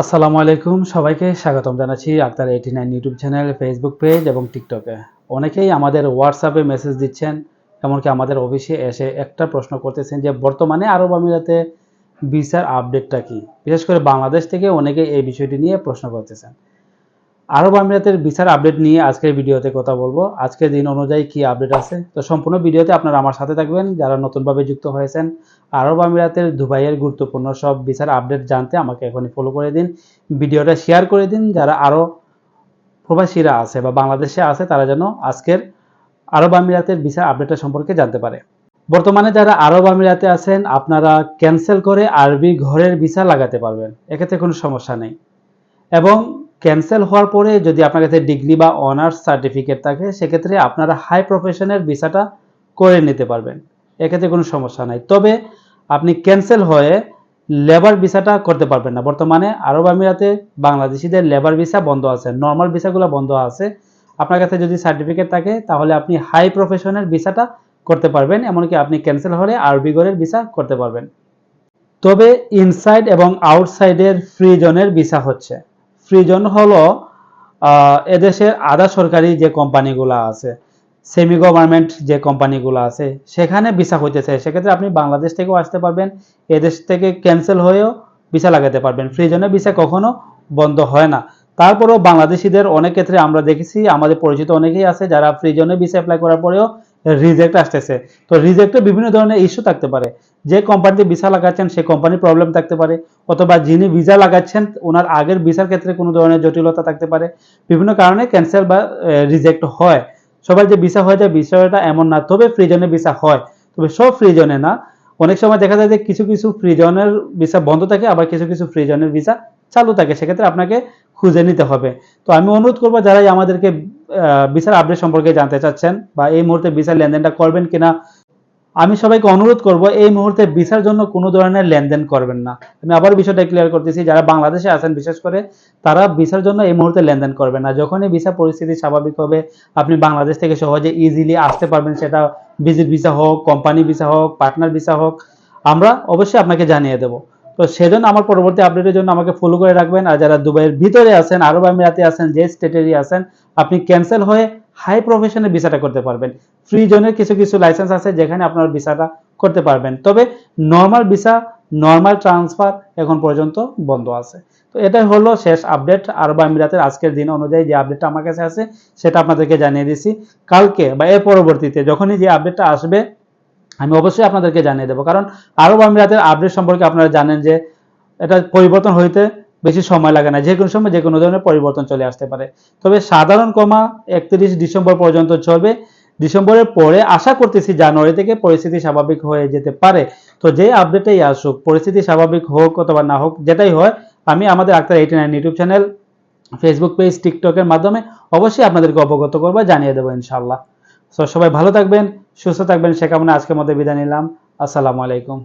আসসালামু আলাইকুম, সবাইকে স্বাগতম জানাচ্ছি Akhtar eighty nine YouTube channel Facebook page এবং টিকটকে অনেকেই আমাদের হোয়াটসঅ্যাপে মেসেজ দিচ্ছেন, এমনকি আমাদের অফিসে এসে একটা প্রশ্ন করতেছেন যে, বর্তমানে আরব আমিরাতে ভিসার আপডেটটা কি? বিশেষ করে বাংলাদেশ থেকে অনেকে এই বিষয়টি নিয়ে প্রশ্ন করতেছেন। আরব আমিরাতের বিচার আপডেট নিয়ে আজকের ভিডিওতে কথা বলব। আজকের দিন অনুযায়ী কি আপডেট আছে? তো সম্পূর্ণ ভিডিওতে আপনারা আমার সাথে থাকবেন। যারা নতুনভাবে যুক্ত হয়েছেন, আরব আমিরাতের দুবাইয়ের গুরুত্বপূর্ণ সব বিচার আপডেট জানতে আমাকে এখনই ফলো করে দিন। ভিডিওটা শেয়ার করে দিন। যারা আরও প্রবাসীরা আছে বা বাংলাদেশে আছে, তারা যেন আজকের আরব আমিরাতের বিচার আপডেটটা সম্পর্কে জানতে পারে। বর্তমানে যারা আরব আমিরাতে আছেন, আপনারা ক্যান্সেল করে আরবি ঘরের ভিসা লাগাতে পারবেন। এক্ষেত্রে কোনো সমস্যা নেই। এবং ক্যান্সেল হওয়ার পরে যদি আপনার কাছে ডিগ্রি বা অনার্স সার্টিফিকেট থাকে, সেক্ষেত্রে আপনারা হাই প্রফেশনের ভিসাটা করে নিতে পারবেন। এক্ষেত্রে কোনো সমস্যা নাই। তবে আপনি ক্যান্সেল হয়ে লেবার ভিসাটা করতে পারবেন না। বর্তমানে আরব আমিরাতে বাংলাদেশিদের লেবার ভিসা বন্ধ আছে, নর্মাল ভিসাগুলো বন্ধ আছে। আপনার কাছে যদি সার্টিফিকেট থাকে, তাহলে আপনি হাই প্রফেশনের ভিসাটা করতে পারবেন, এমনকি আপনি ক্যান্সেল হলে আরবি গড়ের ভিসা করতে পারবেন। তবে ইনসাইড এবং আউটসাইডের ফ্রি জোনের ভিসা হচ্ছে। ফ্রি জোন হলো এদেশের আধা সরকারি যে কোম্পানিগুলো আছে সেমি গভর্নমেন্ট যে কোম্পানিগুলো আছে, সেখানে ভিসা হইতেছে সেক্ষেত্রে আপনি বাংলাদেশ থেকেও আসতে পারবেন, এদেশ থেকে ক্যান্সেল হয়েও ভিসা লাগাতে পারবেন। ফ্রিজনে ভিসা কখনো বন্ধ হয় না। তারপরেও বাংলাদেশিদের অনেক ক্ষেত্রে আমরা দেখেছি, আমাদের পরিচিত অনেকেই আছে যারা ফ্রি জোনে ভিসা অ্যাপ্লাই করার পরেও রিজেক্ট আসতেছে। তো রিজেক্টে বিভিন্ন ধরনের ইস্যু থাকতে পারে। যে কোম্পানিতে ভিসা লাগাচ্ছেন সেই কোম্পানির প্রবলেম থাকতে পারে। অথবা যিনি ভিসা লাগাচ্ছেন, ওনার আগের ভিসার ক্ষেত্রে কোনো ধরনের জটিলতা থাকতে পারে। বিভিন্ন কারণে ক্যান্সেল বা রিজেক্ট হয়। সবাই যে ভিসা হয়ে যায়, বিষয়টা এমন না। তবে ফ্রিজনে ভিসা হয়। তবে সব ফ্রিজনে না। অনেক সময় দেখা যায় যে কিছু কিছু ফ্রিজনের ভিসা বন্ধ থাকে, আবার কিছু কিছু ফ্রিজনের ভিসা চালু থাকে। সেক্ষেত্রে আপনাকে খুঁজে নিতে হবে। তো আমি অনুরোধ করব যারাই আমাদেরকে ভিসার আপডেট সম্পর্কে জানতে চাচ্ছেন বা এই মুহূর্তে ভিসার লেনদেনটা করবেন কিনা, আমি সবাইকে অনুরোধ করব এই মুহূর্তে ভিসার জন্য কোনো ধরনের লেনদেন করবেন না। আমি আবার বিষয়টা ক্লিয়ার করতেছি, যারা বাংলাদেশে আছেন বিশেষ করে, তারা ভিসার জন্য এই মুহূর্তে লেনদেন করবেন না। যখনই ভিসা পরিস্থিতি স্বাভাবিক হবে, আপনি বাংলাদেশ থেকে সহজে ইজিলি আসতে পারবেন। সেটা ভিজিট ভিসা হোক কোম্পানি ভিসা হোক পার্টনার ভিসা হোক, আমরা অবশ্যই আপনাকে জানিয়ে দেবো। তো সেজন্য আমার পরবর্তী আপডেটের জন্য আমাকে ফলো করে রাখবেন। আর যারা দুবাইয়ের ভিতরে আছেন, আরব আমিরাতে আছেন, যে স্টেটেরই আছেন, আপনি ক্যান্সেল হয়ে হাই প্রফেশনের ভিসাটা করতে পারবেন। ফ্রি জোনের কিছু কিছু লাইসেন্স আছে যেখানে আপনার ভিসাটা করতে পারবেন। তবে নর্মাল ভিসা নর্মাল ট্রান্সফার এখন পর্যন্ত বন্ধ আছে। তো এটাই হলো শেষ আপডেট আরব আমিরাতের আজকের দিন অনুযায়ী যে আপডেটটা আমার কাছে আছে, সেটা আপনাদেরকে জানিয়ে দিছি। কালকে বা এর পরবর্তীতে যখনই যে আপডেটটা আসবে আমি অবশ্যই আপনাদেরকে জানিয়ে দেবো। কারণ আরব আমিরাতের আপডেট সম্পর্কে আপনারা জানেন যে এটা পরিবর্তন হইতে বেশি সময় লাগে না। যে কোনো সময় যে কোনো ধরনের পরিবর্তন চলে আসতে পারে। তবে সাধারণ কমা একত্রিশ ডিসেম্বর পর্যন্ত চলবে। ডিসেম্বরের পরে আশা করতেছি জানুয়ারি থেকে পরিস্থিতি স্বাভাবিক হয়ে যেতে পারে। তো যে আপডেটেই আসুক, পরিস্থিতি স্বাভাবিক হোক অথবা না হোক, যেটাই হয়, আমি আমাদের Akhtar eighty nine YouTube channel Facebook page টিকটকের মাধ্যমে অবশ্যই আপনাদেরকে অবগত করব, জানিয়ে দেবো ইনশাল্লাহ তো সবাই ভালো থাকবেন। সুস্থ থাকবেন সে কামনা আজকের মধ্যে বিদায় নিলাম। আসসালামু আলাইকুম।